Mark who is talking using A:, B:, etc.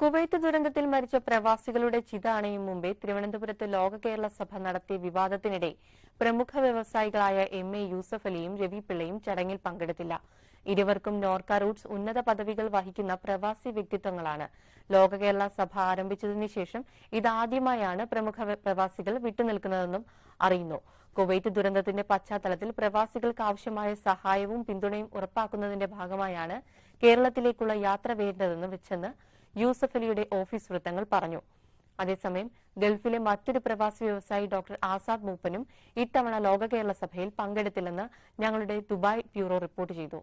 A: Kuwait ദുരന്തത്തിൽ മരിച്ച പ്രവാസികളുടെ ചിത അണയും മുമ്പേ തിരുവനന്തപുരത്ത് ലോക കേരള സഭ നടത്തിയ വിവാദത്തിനിടെ പ്രമുഖ വ്യവസായികളായ എം എ യൂസഫ് അലിയും രവി പിള്ളയും ചടങ്ങിൽ പങ്കെടുത്തില്ല. ഇരുവർക്കും നോർക്ക റൂട്ട്സ് ഉന്നത പദവികൾ വഹിക്കുന്ന പ്രവാസി വ്യക്തിത്വങ്ങളാണ്. ലോക കേരള സഭ ആരംഭിച്ചതിനു ശേഷം ഇതാദ്യമായാണ് പ്രമുഖ പ്രവാസികൾ വിട്ടുനിൽക്കുന്നതെന്നും അറിയുന്നു. കുവൈറ്റ് ദുരന്തത്തിന്റെ പശ്ചാത്തലത്തിൽ പ്രവാസികൾക്ക് ആവശ്യമായ സഹായവും പിന്തുണയും ഉറപ്പാക്കുന്നതിന്റെ ഭാഗമായാണ് കേരളത്തിലേക്കുള്ള യാത്ര വേണ്ടതെന്ന് വെച്ചെന്ന് യൂസഫ് അലിയുടെ ഓഫീസ് വൃത്തങ്ങൾ പറഞ്ഞു. അതേസമയം ഗൾഫിലെ മറ്റൊരു പ്രവാസി വ്യവസായി ഡോക്ടർ ആസാദ് മൂപ്പനും ഇത്തവണ ലോക കേരള സഭയിൽ പങ്കെടുത്തില്ലെന്ന് ഞങ്ങളുടെ ദുബായ് ബ്യൂറോ റിപ്പോർട്ട് ചെയ്തു.